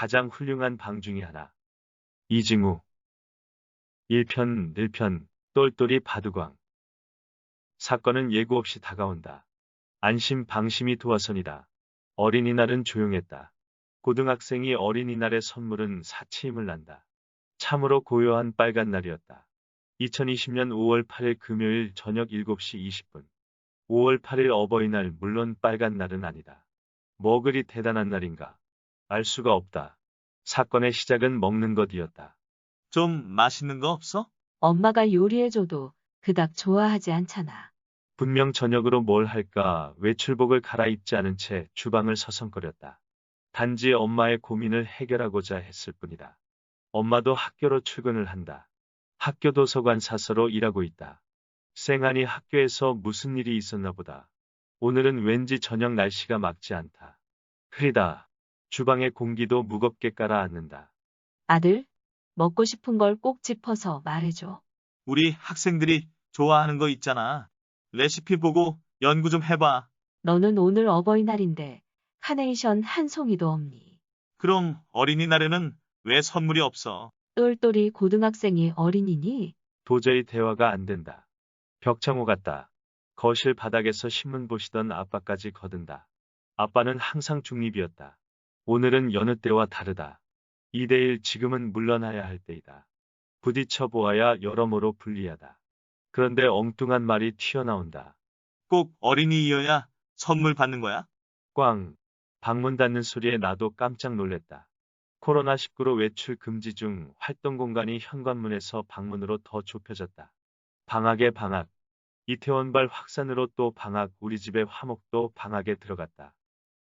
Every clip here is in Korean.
가장 훌륭한 방 중의 하나. 이징우 1편, 1편, 똘똘이 바두광 사건은 예고 없이 다가온다. 안심 방심이 도화선이다. 어린이날은 조용했다. 고등학생이 어린이날의 선물은 사치임을 난다. 참으로 고요한 빨간 날이었다. 2020년 5월 8일 금요일 저녁 7시 20분. 5월 8일 어버이날 물론 빨간 날은 아니다. 뭐 그리 대단한 날인가. 알 수가 없다. 사건의 시작은 먹는 것이었다. 좀 맛있는 거 없어? 엄마가 요리해줘도 그닥 좋아하지 않잖아. 분명 저녁으로 뭘 할까 외출복을 갈아입지 않은 채 주방을 서성거렸다. 단지 엄마의 고민을 해결하고자 했을 뿐이다. 엄마도 학교로 출근을 한다. 학교 도서관 사서로 일하고 있다. 쌩안이 학교에서 무슨 일이 있었나 보다. 오늘은 왠지 저녁 날씨가 막지 않다. 흐리다. 주방의 공기도 무겁게 깔아앉는다. 아들, 먹고 싶은 걸 꼭 짚어서 말해줘. 우리 학생들이 좋아하는 거 있잖아. 레시피 보고 연구 좀 해봐. 너는 오늘 어버이날인데 카네이션 한 송이도 없니? 그럼 어린이날에는 왜 선물이 없어? 똘똘이 고등학생이 어린이니? 도저히 대화가 안 된다. 벽창호 같다. 거실 바닥에서 신문 보시던 아빠까지 거든다. 아빠는 항상 중립이었다. 오늘은 여느 때와 다르다. 2대1 지금은 물러나야 할 때이다. 부딪혀 보아야 여러모로 불리하다. 그런데 엉뚱한 말이 튀어나온다. 꼭 어린이이어야 선물 받는 거야? 꽝. 방문 닫는 소리에 나도 깜짝 놀랬다. 코로나19로 외출 금지 중 활동 공간이 현관문에서 방문으로 더 좁혀졌다. 방학의 방학. 이태원발 확산으로 또 방학 우리 집의 화목도 방학에 들어갔다.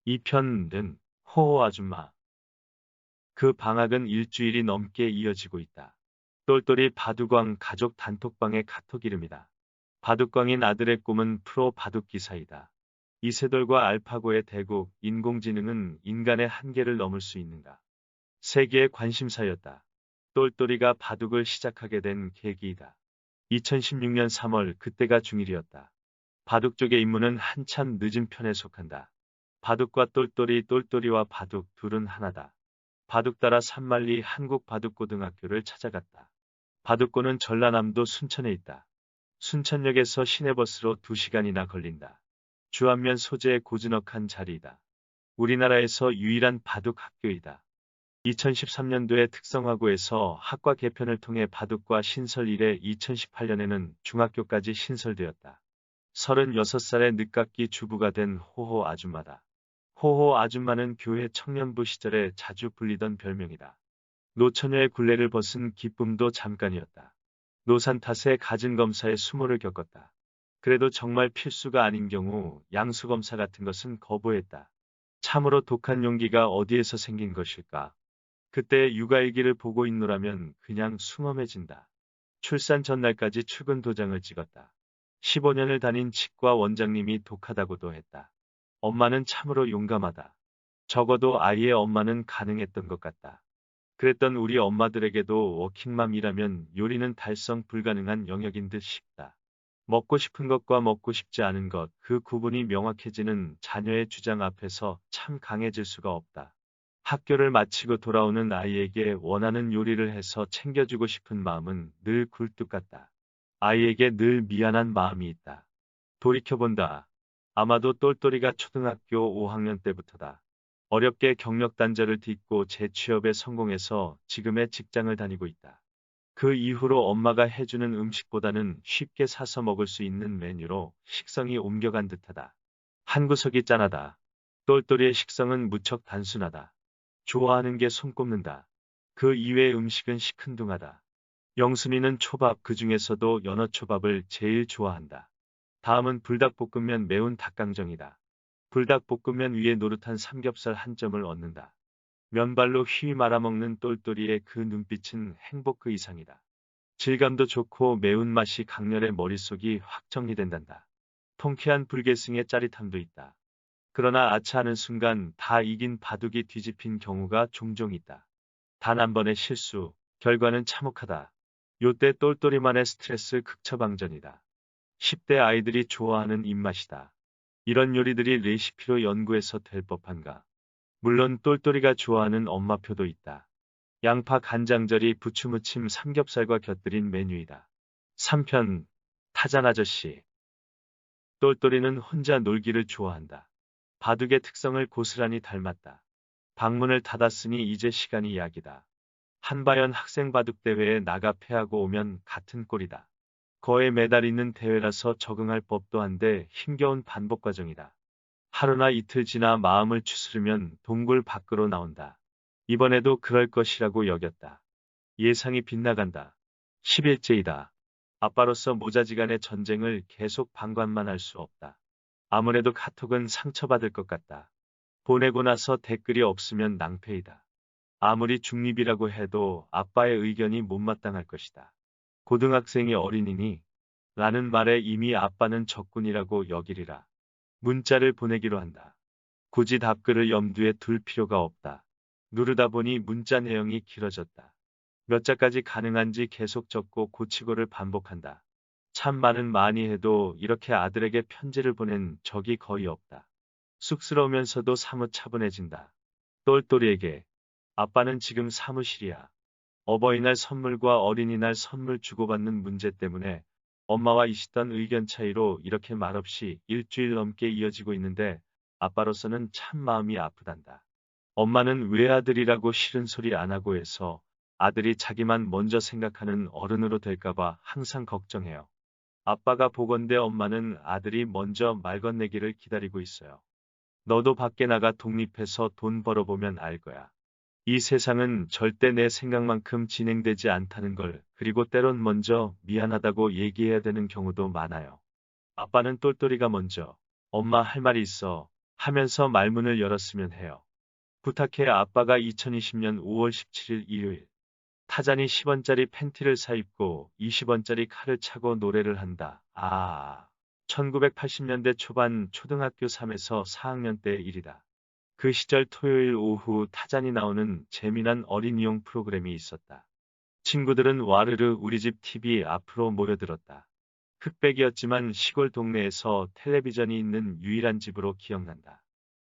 이 편은 호호 아줌마. 그 방학은 일주일이 넘게 이어지고 있다. 똘똘이 바두광 가족 단톡방의 카톡 이름이다. 바둑광인 아들의 꿈은 프로 바둑 기사이다. 이세돌과 알파고의 대국, 인공지능은 인간의 한계를 넘을 수 있는가? 세계의 관심사였다. 똘똘이가 바둑을 시작하게 된 계기이다. 2016년 3월 그때가 중일이었다. 바둑 쪽의 임무는 한참 늦은 편에 속한다. 바둑과 똘똘이, 똘똘이와 바둑 둘은 하나다. 바둑 따라 산만리 한국 바둑고등학교를 찾아갔다. 바둑고는 전라남도 순천에 있다. 순천역에서 시내버스로 2시간이나 걸린다. 주안면 소재의 고즈넉한 자리이다. 우리나라에서 유일한 바둑 학교이다. 2013년도에 특성화고에서 학과 개편을 통해 바둑과 신설 이래 2018년에는 중학교까지 신설되었다. 36살의 늦깎이 주부가 된 호호 아줌마다. 호호 아줌마는 교회 청년부 시절에 자주 불리던 별명이다. 노처녀의 굴레를 벗은 기쁨도 잠깐이었다. 노산 탓에 가진 검사의 수모를 겪었다. 그래도 정말 필수가 아닌 경우 양수검사 같은 것은 거부했다. 참으로 독한 용기가 어디에서 생긴 것일까? 그때 육아일기를 보고 있노라면 그냥 숭엄해진다. 출산 전날까지 출근 도장을 찍었다. 15년을 다닌 치과 원장님이 독하다고도 했다. 엄마는 참으로 용감하다. 적어도 아이의 엄마는 가능했던 것 같다. 그랬던 우리 엄마들에게도 워킹맘이라면 요리는 달성 불가능한 영역인 듯 싶다. 먹고 싶은 것과 먹고 싶지 않은 것, 그 구분이 명확해지는 자녀의 주장 앞에서 참 강해질 수가 없다. 학교를 마치고 돌아오는 아이에게 원하는 요리를 해서 챙겨주고 싶은 마음은 늘 굴뚝 같다. 아이에게 늘 미안한 마음이 있다. 돌이켜본다. 아마도 똘똘이가 초등학교 5학년 때부터다. 어렵게 경력 단절을 딛고 재취업에 성공해서 지금의 직장을 다니고 있다. 그 이후로 엄마가 해주는 음식보다는 쉽게 사서 먹을 수 있는 메뉴로 식성이 옮겨간 듯하다. 한 구석이 짠하다. 똘똘이의 식성은 무척 단순하다. 좋아하는 게 손꼽는다. 그 이외의 음식은 시큰둥하다. 영순이는 초밥 그 중에서도 연어 초밥을 제일 좋아한다. 다음은 불닭볶음면 매운 닭강정이다. 불닭볶음면 위에 노릇한 삼겹살 한 점을 얻는다. 면발로 휘 말아먹는 똘똘이의 그 눈빛은 행복 그 이상이다. 질감도 좋고 매운맛이 강렬해 머릿속이 확 정리된단다. 통쾌한 불계승의 짜릿함도 있다. 그러나 아차하는 순간 다 이긴 바둑이 뒤집힌 경우가 종종 있다. 단 한 번의 실수, 결과는 참혹하다. 요때 똘똘이만의 스트레스 극처방전이다. 10대 아이들이 좋아하는 입맛이다. 이런 요리들이 레시피로 연구해서 될 법한가. 물론 똘똘이가 좋아하는 엄마표도 있다. 양파 간장절이 부추무침 삼겹살과 곁들인 메뉴이다. 3편 타잔 아저씨 똘똘이는 혼자 놀기를 좋아한다. 바둑의 특성을 고스란히 닮았다. 방문을 닫았으니 이제 시간이 약이다. 한바연 학생 바둑 대회에 나가 패하고 오면 같은 꼴이다. 거에 매달 있는 대회라서 적응할 법도 한데 힘겨운 반복 과정이다. 하루나 이틀 지나 마음을 추스르면 동굴 밖으로 나온다. 이번에도 그럴 것이라고 여겼다. 예상이 빗나간다. 10일째이다. 아빠로서 모자지간의 전쟁을 계속 방관만 할 수 없다. 아무래도 카톡은 상처받을 것 같다. 보내고 나서 댓글이 없으면 낭패이다. 아무리 중립이라고 해도 아빠의 의견이 못마땅할 것이다. 고등학생이 어린이니 라는 말에 이미 아빠는 적군이라고 여기리라. 문자를 보내기로 한다. 굳이 답글을 염두에 둘 필요가 없다. 누르다 보니 문자 내용이 길어졌다. 몇 자까지 가능한지 계속 적고 고치고를 반복한다. 참 말은 많이 해도 이렇게 아들에게 편지를 보낸 적이 거의 없다. 쑥스러우면서도 사뭇 차분해진다. 똘똘이에게 아빠는 지금 사무실이야. 어버이날 선물과 어린이날 선물 주고받는 문제 때문에 엄마와 있었던 의견 차이로 이렇게 말없이 일주일 넘게 이어지고 있는데 아빠로서는 참 마음이 아프단다. 엄마는 외아들이라고 싫은 소리 안 하고 해서 아들이 자기만 먼저 생각하는 어른으로 될까봐 항상 걱정해요. 아빠가 보건대 엄마는 아들이 먼저 말 건네기를 기다리고 있어요. 너도 밖에 나가 독립해서 돈 벌어보면 알 거야. 이 세상은 절대 내 생각만큼 진행되지 않다는 걸, 그리고 때론 먼저 미안하다고 얘기해야 되는 경우도 많아요. 아빠는 똘똘이가 먼저, 엄마 할 말이 있어, 하면서 말문을 열었으면 해요. 부탁해 아빠가 2020년 5월 17일 일요일. 타잔이 10원짜리 팬티를 사 입고 20원짜리 칼을 차고 노래를 한다. 아, 1980년대 초반 초등학교 3에서 4학년 때 일이다. 그 시절 토요일 오후 타잔이 나오는 재미난 어린이용 프로그램이 있었다. 친구들은 와르르 우리 집 TV 앞으로 모여들었다. 흑백이었지만 시골 동네에서 텔레비전이 있는 유일한 집으로 기억난다.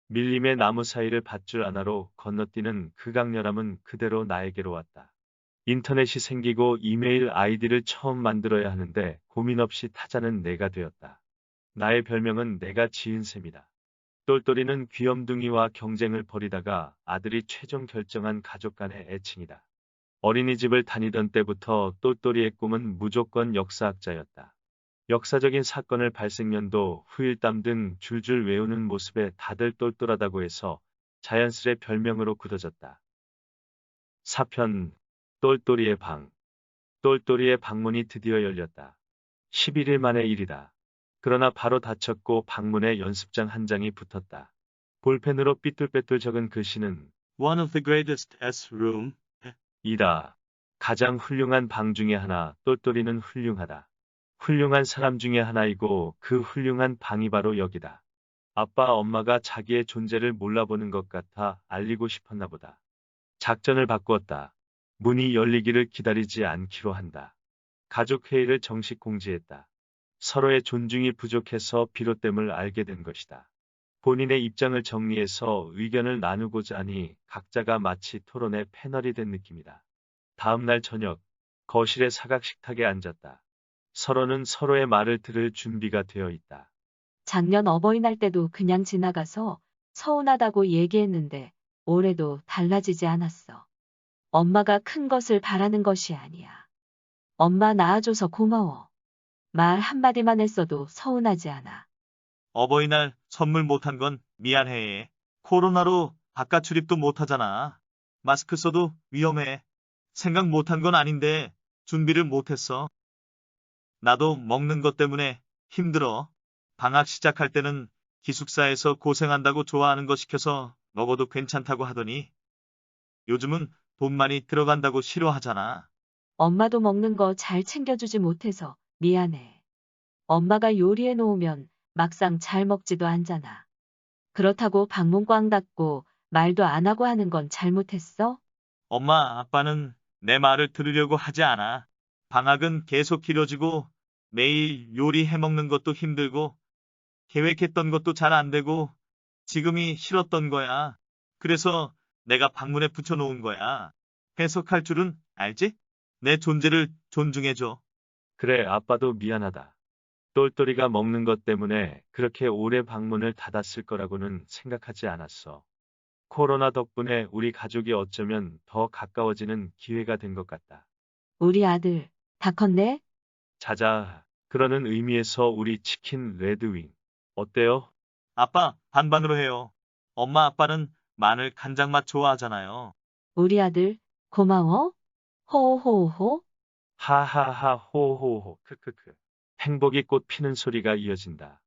밀림의 나무 사이를 밧줄 하나로 건너뛰는 그 강렬함은 그대로 나에게로 왔다. 인터넷이 생기고 이메일 아이디를 처음 만들어야 하는데 고민 없이 타자는 내가 되었다. 나의 별명은 내가 지은 셈이다. 똘똘이는 귀염둥이와 경쟁을 벌이다가 아들이 최종 결정한 가족 간의 애칭이다. 어린이집을 다니던 때부터 똘똘이의 꿈은 무조건 역사학자였다. 역사적인 사건을 발생연도, 후일담 등 줄줄 외우는 모습에 다들 똘똘하다고 해서 자연스레 별명으로 굳어졌다. 사편 똘똘이의 방 똘똘이의 방문이 드디어 열렸다. 11일 만의 일이다. 그러나 바로 닫혔고 방문에 연습장 한 장이 붙었다. 볼펜으로 삐뚤빼뚤 적은 글씨는 One of the greatest S room. 이다. 가장 훌륭한 방 중에 하나, 똘똘이는 훌륭하다. 훌륭한 사람 중에 하나이고 그 훌륭한 방이 바로 여기다. 아빠, 엄마가 자기의 존재를 몰라보는 것 같아 알리고 싶었나 보다. 작전을 바꾸었다. 문이 열리기를 기다리지 않기로 한다. 가족 회의를 정식 공지했다. 서로의 존중이 부족해서 비롯됨을 알게 된 것이다. 본인의 입장을 정리해서 의견을 나누고자 하니 각자가 마치 토론의 패널이 된 느낌이다. 다음 날 저녁, 거실의 사각 식탁에 앉았다. 서로는 서로의 말을 들을 준비가 되어 있다. 작년 어버이날 때도 그냥 지나가서 서운하다고 얘기했는데 올해도 달라지지 않았어. 엄마가 큰 것을 바라는 것이 아니야. 엄마 낳아줘서 고마워. 말 한마디만 했어도 서운하지 않아. 어버이날 선물 못한 건 미안해. 코로나로 바깥 출입도 못하잖아. 마스크 써도 위험해. 생각 못한 건 아닌데 준비를 못했어. 나도 먹는 것 때문에 힘들어. 방학 시작할 때는 기숙사에서 고생한다고 좋아하는 거 시켜서 먹어도 괜찮다고 하더니 요즘은 돈 많이 들어간다고 싫어하잖아. 엄마도 먹는 거 잘 챙겨주지 못해서 미안해. 엄마가 요리해 놓으면 막상 잘 먹지도 않잖아. 그렇다고 방문 꽝 닫고 말도 안 하고 하는 건 잘못했어? 엄마, 아빠는 내 말을 들으려고 하지 않아. 방학은 계속 길어지고 매일 요리해 먹는 것도 힘들고 계획했던 것도 잘 안 되고 지금이 싫었던 거야. 그래서 내가 방문에 붙여놓은 거야. 해석할 줄은 알지? 내 존재를 존중해줘. 그래, 아빠도 미안하다. 똘똘이가 먹는 것 때문에 그렇게 오래 방문을 닫았을 거라고는 생각하지 않았어. 코로나 덕분에 우리 가족이 어쩌면 더 가까워지는 기회가 된 것 같다. 우리 아들, 다 컸네? 자자, 그러는 의미에서 우리 치킨 레드윙. 어때요? 아빠, 반반으로 해요. 엄마 아빠는 마늘 간장 맛 좋아하잖아요. 우리 아들, 고마워? 호호호. 하하하 호호호 크크크. 행복이 꽃 피는 소리가 이어진다.